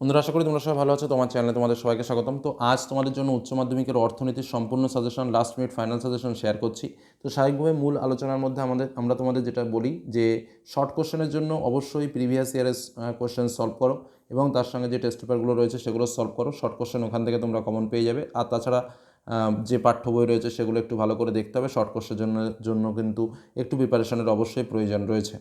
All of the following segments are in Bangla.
বন্ধুরা, আশা করি তোমরা সবাই ভালো আছো। তোমার চ্যানেলে তোমাদের সবাইকে স্বাগতম। তো আজ তোমাদের জন্য উচ্চ মাধ্যমিকের অর্থনীতির সম্পূর্ণ suggestion last minute final suggestion share করছি। তো স্বাভাবিকভাবে মূল আলোচনার মধ্যে আমাদের, আমরা তোমাদের যেটা বলি যে শর্ট কোশ্চেনের জন্য অবশ্যই প্রিভিয়াস ইয়ারের কোশ্চেন সলভ করো এবং তার সঙ্গে যে টেস্ট পেপারগুলো রয়েছে সেগুলো সলভ করো। শর্ট কোশ্চেন ওখান থেকে তোমরা কমন পেয়ে যাবে। আর তাছাড়া যে পাঠ্য বই রয়েছে সেগুলো একটু ভালো করে দেখতে হবে। শর্ট জন্য জন্য কিন্তু একটু প্রিপারেশনের অবশ্যই প্রয়োজন রয়েছে।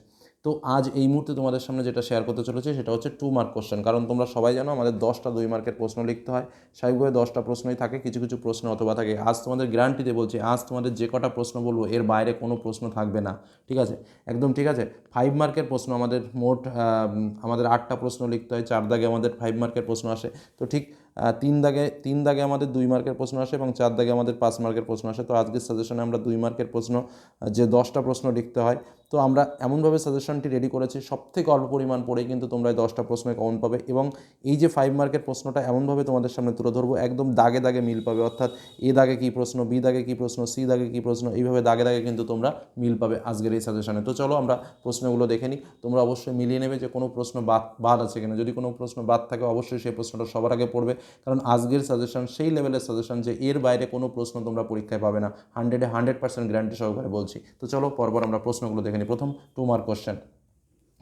তো আজ এই মুহূর্তে তোমাদের সামনে যেটা শেয়ার করতে চলেছে সেটা হচ্ছে টু মার্ক কোশ্চেন কারণ তোমরা সবাই জানো আমাদের দশটা দুই মার্কের প্রশ্ন লিখতে হয়। স্বাভাবিকভাবে দশটা প্রশ্নই থাকে, কিছু কিছু প্রশ্ন অথবা থাকে। আজ তোমাদের গ্যারান্টিতে বলছি, আজ তোমাদের যে কটা প্রশ্ন বলব, এর বাইরে কোনো প্রশ্ন থাকবে না। ঠিক আছে? একদম ঠিক আছে? ফাইভ মার্কের প্রশ্ন আমাদের মোট আমাদের আটটা প্রশ্ন লিখতে হয়। চার দাগে আমাদের ফাইভ মার্কের প্রশ্ন আসে। তো ঠিক তিন দাগে তিন দাগে আমাদের দুই মার্কের প্রশ্ন আসে এবং চার দাগে আমাদের পাঁচ মার্কের প্রশ্ন আসে। তো আজকের সাজেশনে আমরা দুই মার্কের প্রশ্ন যে দশটা প্রশ্ন লিখতে হয়, তো আমরা এমনভাবে সাজেশনটি রেডি করেছি সব থেকে অল্প পরিমাণ পড়েই কিন্তু তোমরা এই দশটা প্রশ্নে কমন পাবে এবং এই যে ফাইভ মার্কের প্রশ্নটা এমনভাবে তোমাদের সামনে তুলে ধরবো, একদম দাগে দাগে মিল পাবে। অর্থাৎ এ দাগে কী প্রশ্ন, বি দাগে কী প্রশ্ন, সি দাগে কী প্রশ্ন, এইভাবে দাগে দাগে কিন্তু তোমরা মিল পাবে আজকের এই সাজেশনে তো চলো আমরা প্রশ্নগুলো দেখে নিই। তোমরা অবশ্যই মিলিয়ে নেবে যে কোনো প্রশ্ন বাদ বাদ আছে কিনা। যদি কোনো প্রশ্ন বাদ থাকে, অবশ্যই সেই প্রশ্নটা সবার আগে পড়বে। কারণ আজকের সাজেশন সেই লেভেলের সাজেশন যে এর বাইরে কোনো প্রশ্ন তোমরা পরীক্ষায় পাবে না। হান্ড্রেডে হান্ড্রেড পার্সেন্ট গ্যারান্টি সহকারে বলছি। তো চলো পরপর আমরা প্রশ্নগুলো দেখে নিই। প্রথম টু মার্ক কোশ্চেন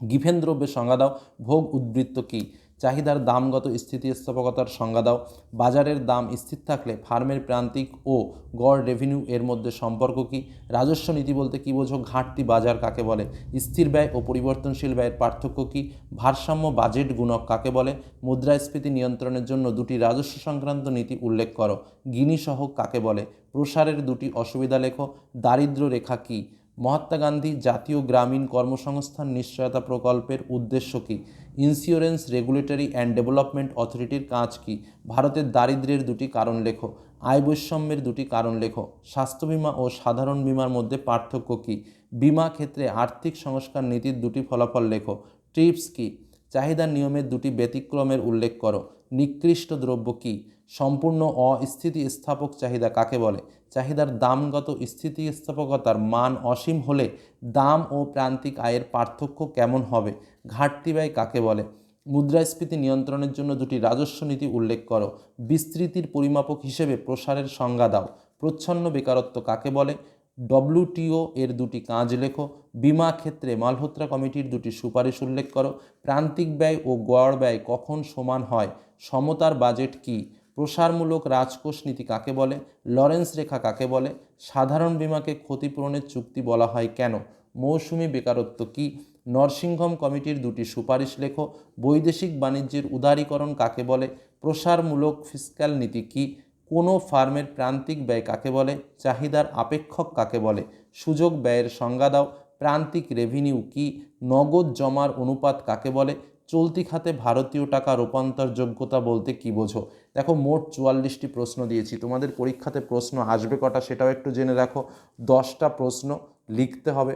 গিফেন দ্রব্যের সংজ্ঞা দাও। ভোগ উদ্বৃত্ত কী? চাহিদার দামগত স্থিতিস্থাপকতার সংজ্ঞা দাও। বাজারের দাম স্থির থাকলে ফার্মের প্রান্তিক ও গড় রেভিনিউ এর মধ্যে সম্পর্ক কী? রাজস্ব নীতি বলতে কী বোঝো? ঘাটতি বাজার কাকে বলে? স্থির ব্যয় ও পরিবর্তনশীল ব্যয়ের পার্থক্য কী? ভারসাম্য বাজেট গুণক কাকে বলে? মুদ্রাস্ফীতি নিয়ন্ত্রণের জন্য দুটি রাজস্ব সংক্রান্ত নীতি উল্লেখ করো। গিনি সহক কাকে বলে? প্রসারের দুটি অসুবিধা লেখো। দারিদ্র্য রেখা কী? মহাত্মা গান্ধী জাতীয় গ্রামীণ কর্মসংস্থান নিশ্চয়তা প্রকল্পের উদ্দেশ্য কী? ইন্স্যুরেন্স রেগুলেটরি অ্যান্ড ডেভেলপমেন্ট অথরিটির কাজ কী? ভারতের দারিদ্র্যের দুটি কারণ লেখো, আয় বৈষম্যের দুটি কারণ লেখো, স্বাস্থ্য বীমা ও সাধারণ বীমার মধ্যে পার্থক্য কী? বীমা ক্ষেত্রে আর্থিক সংস্কার নীতির দুটি ফলাফল লেখো ট্রিপস কী? চাহিদা নিয়মের দুটি ব্যতিক্রমের উল্লেখ করো নিকৃষ্ট দ্রব্য কী? সম্পূর্ণ অস্থিতিস্থাপক চাহিদা কাকে বলে? চাহিদার দামগত স্থিতিস্থাপকতার মান অসীম হলে দাম ও প্রান্তিক আয়ের পার্থক্য কেমন হবে? ঘাটতি ব্যয় কাকে বলে? মুদ্রাস্ফীতি নিয়ন্ত্রণের জন্য দুটি রাজস্ব নীতি উল্লেখ করো। বিস্তৃতির পরিমাপক হিসেবে প্রসারের সংজ্ঞা দাও। প্রচ্ছন্ন বেকারত্ব কাকে বলে? ডব্লিউটিও এর দুটি কাজ লেখো। বিমা ক্ষেত্রে মালহোত্রা কমিটির দুটি সুপারিশ উল্লেখ করো। প্রান্তিক ব্যয় ও গড় ব্যয় কখন সমান হয়? সমতার বাজেট কী? প্রসারমূলক রাজকোষ নীতি কাকে বলে? লরেন্স রেখা কাকে বলে? সাধারণ বিমাকে ক্ষতিপূরণের চুক্তি বলা হয় কেন? মৌসুমি বেকারত্ব কী? নরসিংহম কমিটির দুটি সুপারিশ লেখো। বৈদেশিক বাণিজ্যের উদারীকরণ কাকে বলে? প্রসারমূলক ফিসক্যাল নীতি কী? কোনো ফার্মের প্রান্তিক ব্যয় কাকে বলে? চাহিদার আপেক্ষক কাকে বলে? সুযোগ ব্যয়ের সংজ্ঞা দাও। প্রান্তিক রেভিনিউ কি? নগদ জমার অনুপাত কাকে বলে? চলতি খাতে ভারতীয় টাকা রূপান্তর যোগ্যতা বলতে কি বোঝো? দেখো, মোট চুয়াল্লিশটি প্রশ্ন দিয়েছি। তোমাদের পরীক্ষাতে প্রশ্ন আসবে কটা সেটাও একটু জেনে রাখো। দশটা প্রশ্ন লিখতে হবে।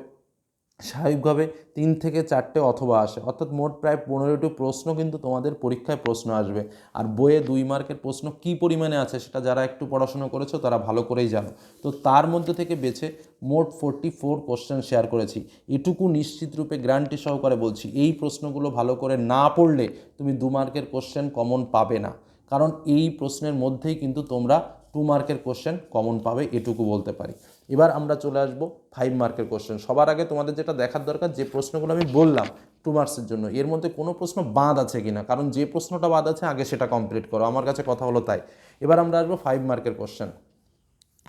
স্বাভাবিকভাবে তিন থেকে চারটে অথবা আসে। অর্থাৎ মোট প্রায় পনেরোটি প্রশ্ন কিন্তু তোমাদের পরীক্ষায় প্রশ্ন আসবে। আর বইয়ে দুই মার্কের প্রশ্ন কী পরিমাণে আছে সেটা যারা একটু পড়াশোনা করেছ তারা ভালো করেই জানো। তো তার মধ্যে থেকে বেছে মোট ফোরটি ফোর কোশ্চেন শেয়ার করেছি। এটুকু নিশ্চিত রূপে গ্যারান্টি সহকারে বলছি, এই প্রশ্নগুলো ভালো করে না পড়লে তুমি দু মার্কের কোশ্চেন কমন পাবে না। কারণ এই প্রশ্নের মধ্যেই কিন্তু তোমরা টু মার্কের কোশ্চেন কমন পাবে, এটুকু বলতে পারি। এবার আমরা চলে আসব ফাইভ মার্কের কোশ্চেন সবার আগে তোমাদের যেটা দেখার দরকার, যে প্রশ্নগুলো আমি বললাম টু মার্কসের জন্য, এর মধ্যে কোনো প্রশ্ন বাদ আছে কিনা? কারণ যে প্রশ্নটা বাদ আছে, আগে সেটা কমপ্লিট করো। আমার কাছে কথা হলো তাই। এবার আমরা আসব ফাইভ মার্কের কোশ্চেন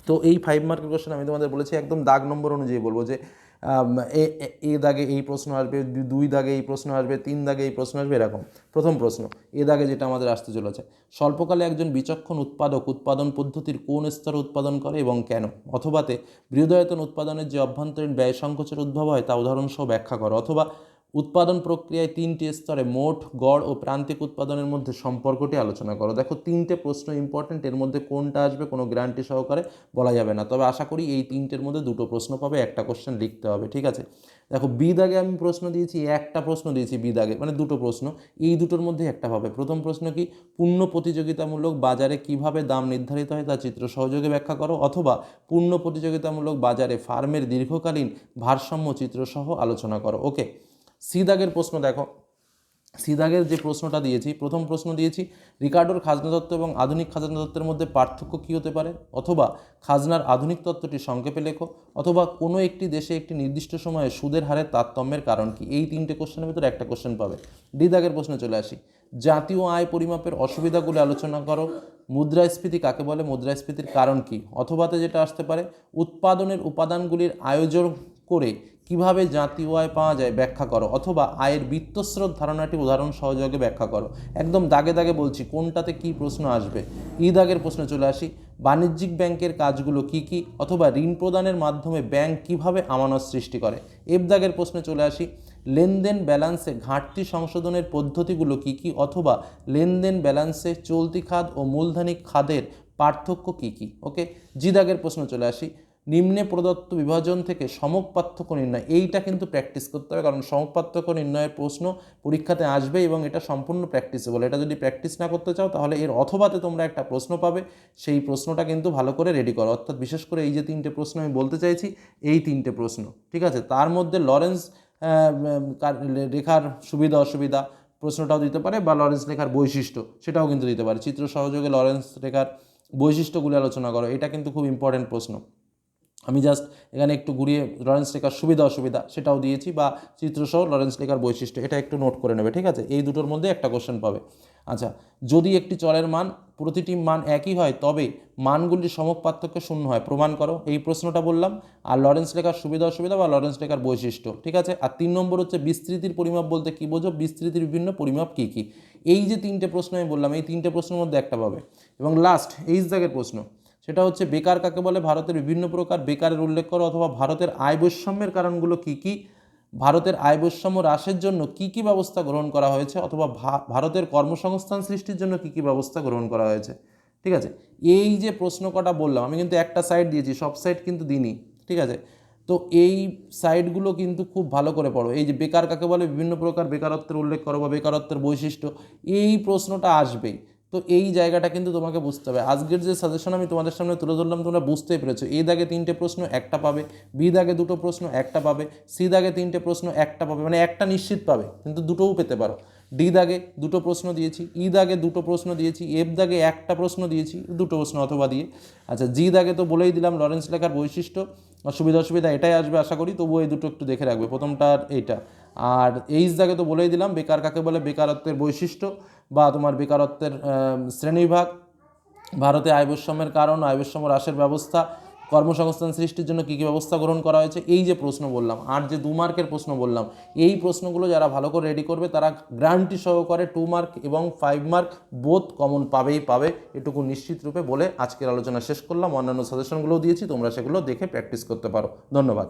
তো এই ফাইভ মার্কের কোশ্চেন আমি তোমাদের বলেছি, একদম দাগ নম্বর অনুযায়ী বলব যে এ দাগে এই প্রশ্ন আসবে দুই দাগে এই প্রশ্ন আসবে, তিন দাগে এই প্রশ্ন আসবে, এরকম। প্রথম প্রশ্ন, এ দাগে যেটা আমাদের আসতে চলেছে, স্বল্পকালে একজন বিচক্ষণ উৎপাদক উৎপাদন পদ্ধতির কোন স্তরে উৎপাদন করে এবং কেন? অথবাতে বৃহদায়তন উৎপাদনের যে অভ্যন্তরীণ ব্যয় সংকোচের উদ্ভব হয় তা উদাহরণসহ ব্যাখ্যা করো, অথবা উৎপাদন প্রক্রিয়ায় তিনটি স্তরে মোট গড় ও প্রান্তিক উৎপাদনের মধ্যে সম্পর্কটি আলোচনা করো। দেখো, তিনটে প্রশ্ন ইম্পর্টেন্ট এর মধ্যে কোনটা আসবে, কোনো গ্যারান্টি সহকারে বলা যাবে না। তবে আশা করি এই তিনটের মধ্যে দুটো প্রশ্ন পাবে, একটা কোশ্চেন লিখতে হবে, ঠিক আছে? দেখো বি দাগে আমি প্রশ্ন দিয়েছি, একটা প্রশ্ন দিয়েছি বি দাগে মানে দুটো প্রশ্ন। এই দুটোর মধ্যে একটা পাবে। প্রথম প্রশ্ন কি, পূর্ণ প্রতিযোগিতামূলক বাজারে কীভাবে দাম নির্ধারিত হয় তা চিত্র সহযোগে ব্যাখ্যা করো, অথবা পূর্ণ প্রতিযোগিতামূলক বাজারে ফার্মের দীর্ঘকালীন ভারসাম্য চিত্র সহ আলোচনা করো। ওকে সি দাগের প্রশ্ন দেখো। সিদাগের যে প্রশ্নটা দিয়েছি, প্রথম প্রশ্ন দিয়েছি, রিকার্ডোর খাজনা তত্ত্ব এবং আধুনিক খাজনা তত্ত্বের মধ্যে পার্থক্য কী হতে পারে? অথবা খাজনার আধুনিক তত্ত্বটি সংক্ষেপে লেখো। অথবা কোনো একটি দেশে একটি নির্দিষ্ট সময়ে সুদের হারের তারতম্যের কারণ কি? এই তিনটে কোশ্চেনের ভিতরে একটা কোশ্চেন পাবে। ডি দাগের প্রশ্নে চলে আসি। জাতীয় আয় পরিমাপের অসুবিধাগুলি আলোচনা করো। মুদ্রাস্ফীতি কাকে বলে? মুদ্রাস্ফীতির কারণ কি? অথবাতে যেটা আসতে পারে, উৎপাদনের উপাদানগুলির আয়োজন করে কীভাবে জাতীয় আয় পাওয়া যায় ব্যাখ্যা করো, অথবা আয়ের বৃত্তস্রোত ধারণাটি উদাহরণ সহযোগে ব্যাখ্যা করো। একদম দাগে দাগে বলছি, কোনটাতে কি প্রশ্ন আসবে? ই দাগের প্রশ্নে চলে আসি, বাণিজ্যিক ব্যাংকের কাজগুলো কি কি, অথবা ঋণ প্রদানের মাধ্যমে ব্যাংক কীভাবে আমানত সৃষ্টি করে? এফ দাগের প্রশ্নে চলে আসি, লেনদেন ব্যালান্সে ঘাটতি সংশোধনের পদ্ধতিগুলো কি কি, অথবা লেনদেন ব্যালান্সে চলতি খাত ও মূলধনী খাদের পার্থক্য কি কি? ওকে? জি দাগের প্রশ্ন চলে আসি নিম্নে প্রদত্ত বিভাজন থেকে সমক পার্থক্য নির্ণয়। এইটা কিন্তু প্র্যাকটিস করতে হবে, কারণ সমক পার্থক্য নির্ণয়ের প্রশ্ন পরীক্ষাতে আসবে এবং এটা সম্পূর্ণ প্র্যাকটিসেবল এটা যদি প্র্যাকটিস না করতে চাও, তাহলে এর অথবাতে তোমরা একটা প্রশ্ন পাবে। সেই প্রশ্নটা কিন্তু ভালো করে রেডি করো। অর্থাৎ বিশেষ করে এই যে তিনটে প্রশ্ন আমি বলতে চাইছি, এই তিনটে প্রশ্ন, ঠিক আছে? তার মধ্যে লরেন্স রেখার সুবিধা, অসুবিধা প্রশ্নটাও দিতে পারে বা লরেন্স লেখার বৈশিষ্ট্য সেটাও কিন্তু দিতে পারে। চিত্র সহযোগে লরেন্স রেখার বৈশিষ্ট্যগুলি আলোচনা করো, এটা কিন্তু খুব ইম্পর্টেন্ট প্রশ্ন। আমি জাস্ট এখানে একটু ঘুরিয়ে লরেন্স লেখার সুবিধা অসুবিধা সেটাও দিয়েছি বা চিত্রসহ লরেন্স লেখার বৈশিষ্ট্য, এটা একটু নোট করে নেবে, ঠিক আছে? এই দুটোর মধ্যে একটা কোশ্চেন পাবে। আচ্ছা যদি একটি চলের মান, প্রতিটি মান একই হয়, তবে মানগুলির সমক পার্থক্য শূন্য হয়, প্রমাণ করো, এই প্রশ্নটা বললাম। আর লরেন্স লেখার সুবিধা অসুবিধা বা লরেন্স লেখার বৈশিষ্ট্য, ঠিক আছে? আর তিন নম্বর হচ্ছে বিস্তৃতির পরিমাপ বলতে কী বোঝো? বিস্তৃতির বিভিন্ন পরিমাপ কী কী? এই যে তিনটে প্রশ্ন আমি বললাম, এই তিনটে প্রশ্নের মধ্যে একটা পাবে। এবং লাস্ট এইচ দাগের প্রশ্ন সেটা হচ্ছে বেকার কাকে বলে? ভারতের বিভিন্ন প্রকার বেকারের উল্লেখ করো অথবা ভারতের আয় বৈষম্যের কারণগুলো কী কী? ভারতের আয় বৈষম্য হ্রাসের জন্য কী কী ব্যবস্থা গ্রহণ করা হয়েছে? অথবা ভারতের কর্মসংস্থান সৃষ্টির জন্য কী কী ব্যবস্থা গ্রহণ করা হয়েছে? ঠিক আছে? এই যে প্রশ্ন কটা বললাম, আমি কিন্তু একটা সাইড দিয়েছি, সব সাইড কিন্তু দিনই ঠিক আছে? তো এই সাইডগুলো কিন্তু খুব ভালো করে পড়ো। এই যে বেকার কাকে বলে? বিভিন্ন প্রকার বেকারত্বের উল্লেখ করো বা বেকারত্বের বৈশিষ্ট্য, এই প্রশ্নটা আসবেই। তো এই জায়গাটা কিন্তু তোমাকে বুঝতে হবে। আজকের যে সাজেশন আমি তোমাদের সামনে তুলে ধরলাম, তোমরা বুঝতেই পেরেছ। এ দাগে তিনটে প্রশ্ন, একটা পাবে। বি দাগে দুটো প্রশ্ন, একটা পাবে। সি দাগে তিনটে প্রশ্ন, একটা পাবে। মানে একটা নিশ্চিত পাবে, কিন্তু দুটোও পেতে পারো। ডি দাগে দুটো প্রশ্ন দিয়েছি ই দাগে দুটো প্রশ্ন দিয়েছি এফ দাগে একটা প্রশ্ন দিয়েছি, দুটো প্রশ্ন অথবা দিয়ে। আচ্ছা জি দাগে তো বলেই দিলাম লরেন্স লেখার বৈশিষ্ট্য। অসুবিধা অসুবিধা, এটাই আসবে আশা করি, তবুও এই দুটো একটু দেখে রাখবে। প্রথমটা এইটা। আর এইচ দাগে তো বলেই দিলাম, বেকার কাকে বলে? বেকারত্বের বৈশিষ্ট্য। বা তোমার বেকারত্বের শ্রেণীবিভাগ, ভারতে আয় বৈষম্যের কারণ আয় বৈষম্য হ্রাসের ব্যবস্থা, কর্মসংস্থান সৃষ্টির জন্য কী কী ব্যবস্থা গ্রহণ করা হয়েছে, এই যে প্রশ্ন বললাম, আর যে দু মার্কের প্রশ্ন বললাম, এই প্রশ্নগুলো যারা ভালো করে রেডি করবে, তারা গ্রান্টি সহকারে টু মার্ক এবং ফাইভ মার্ক বোধ কমন পাবেই পাবে, এটুকু নিশ্চিত রূপে বলে আজকের আলোচনা শেষ করলাম। অন্যান্য সাজেশনগুলোও দিয়েছি, তোমরা সেগুলো দেখে প্র্যাকটিস করতে পারো। ধন্যবাদ।